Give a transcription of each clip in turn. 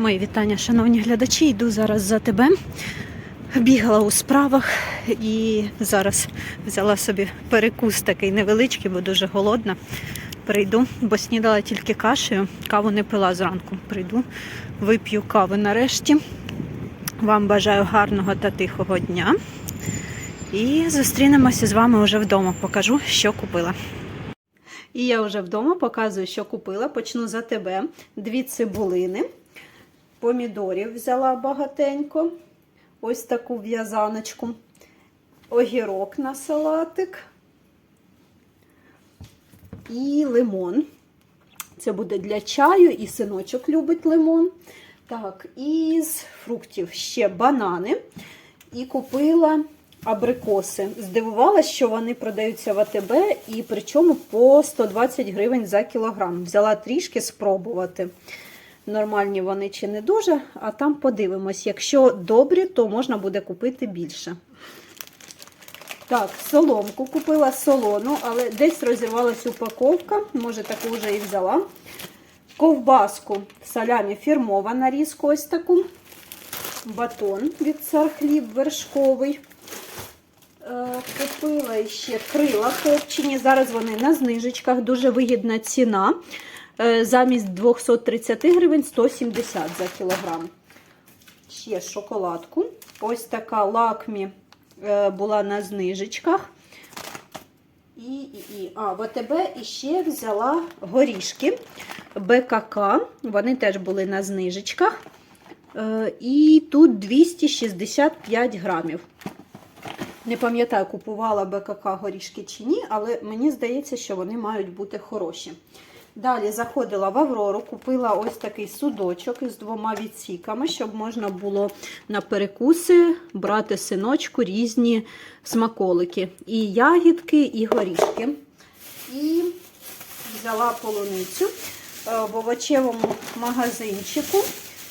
Мої вітання, шановні глядачі. Йду зараз за тебе. Бігала у справах і зараз взяла собі перекус такий невеличкий, бо дуже голодна. Прийду, бо снідала тільки кашею, каву не пила зранку. Прийду, вип'ю каву нарешті. Вам бажаю гарного та тихого дня. І зустрінемося з вами вже вдома. Покажу, що купила. І я вже вдома показую, що купила. Почну за тебе. Дві цибулини. Помідорів взяла багатенько. Ось таку в'язаночку. Огірок на салатик. І лимон. Це буде для чаю, і синочок любить лимон. Так, із фруктів ще банани. І купила абрикоси. Здивувалася, що вони продаються в АТБ, і причому по 120 гривень за кілограм. Взяла трішки спробувати. Нормальні вони чи не дуже, а там подивимось. Якщо добрі, то можна буде купити більше. Так, соломку купила солону, але десь розірвалась упаковка, може таку вже і взяла. Ковбаску салямі фірмова нарізку ось таку. Батон від цар хліб вершковий. Купила ще крила копчені. Зараз вони на знижечках, дуже вигідна ціна. Е, Замість 230 гривень 170 за кілограм. Ще шоколадку. Ось така лакмі е, була на знижечках. І, і, і. А, в АТБ іще взяла горішки БКК. Вони теж були на знижечках. Е, І тут 265 грамів. Не пам'ятаю, купувала БКК горішки чи ні, але мені здається, що вони мають бути хороші. Далі заходила в Аврору, купила ось такий судочок із двома відсіками, щоб можна було на перекуси брати синочку різні смаколики. І ягідки, і горішки. І взяла полуницю е, в овочевому магазинчику,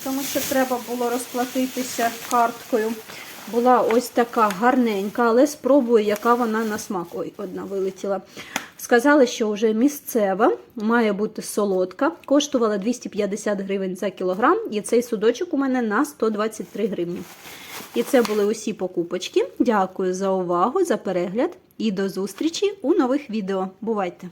тому що треба було розплатитися карткою. Була ось така гарненька, але спробую, яка вона на смак. Ой, одна вилетіла. Сказали, що вже місцева, має бути солодка. Коштувала 250 гривень за кілограм, і цей судочок у мене на 123 гривні. І це були усі покупочки. Дякую за увагу, за перегляд і до зустрічі у нових відео. Бувайте!